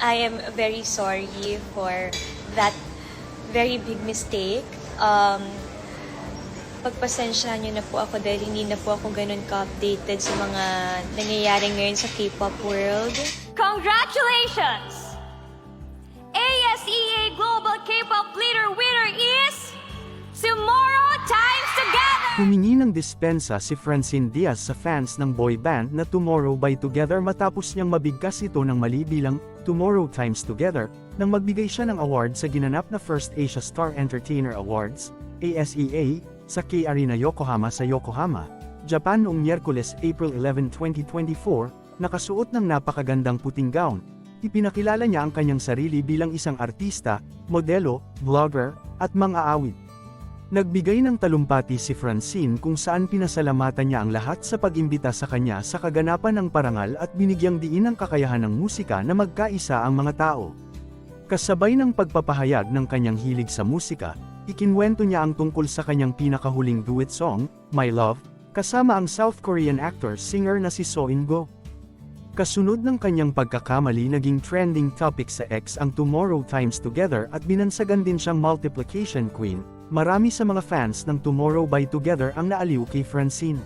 I am very sorry for that very big mistake. Um, pagpasensyahan niyo na po ako dahil hindi na po ako ganun ka-updated sa mga nangyayari ngayon sa K-pop world. Congratulations! Humingi ng dispensa si Francine Diaz sa fans ng boy band na Tomorrow by Together matapos niyang mabigkas ito ng mali bilang Tomorrow Times Together, nang magbigay siya ng award sa ginanap na First Asia Star Entertainer Awards, ASEA, sa K-Arena Yokohama sa Yokohama, Japan noong Miyerkules April 11, 2024, nakasuot ng napakagandang puting gown. Ipinakilala niya ang kanyang sarili bilang isang artista, modelo, vlogger, at mga awit. Nagbigay ng talumpati si Francine kung saan pinasalamatan niya ang lahat sa pag-imbita sa kanya sa kaganapan ng parangal at binigyang diin ang kakayahan ng musika na magkaisa ang mga tao. Kasabay ng pagpapahayag ng kanyang hilig sa musika, ikinwento niya ang tungkol sa kanyang pinakahuling duet song, My Love, kasama ang South Korean actor-singer na si So In-go. Kasunod ng kanyang pagkakamali naging trending topic sa X ang Tomorrow Times Together at binansagan din siyang multiplication queen, marami sa mga fans ng Tomorrow by Together ang naaliw kay Francine.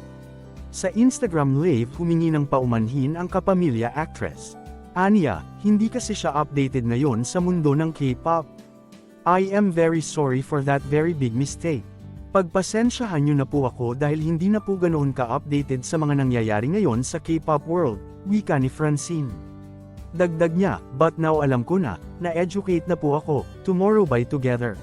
Sa Instagram live humingi ng paumanhin ang kapamilya actress. Anya, hindi kasi siya updated ngayon sa mundo ng K-pop. I am very sorry for that very big mistake. Pagpasensyahan niyo na po ako dahil hindi na po ganoon ka-updated sa mga nangyayari ngayon sa K-pop world, wika ni Francine. Dagdag niya, but now alam ko na, na-educate na po ako, tomorrow by together.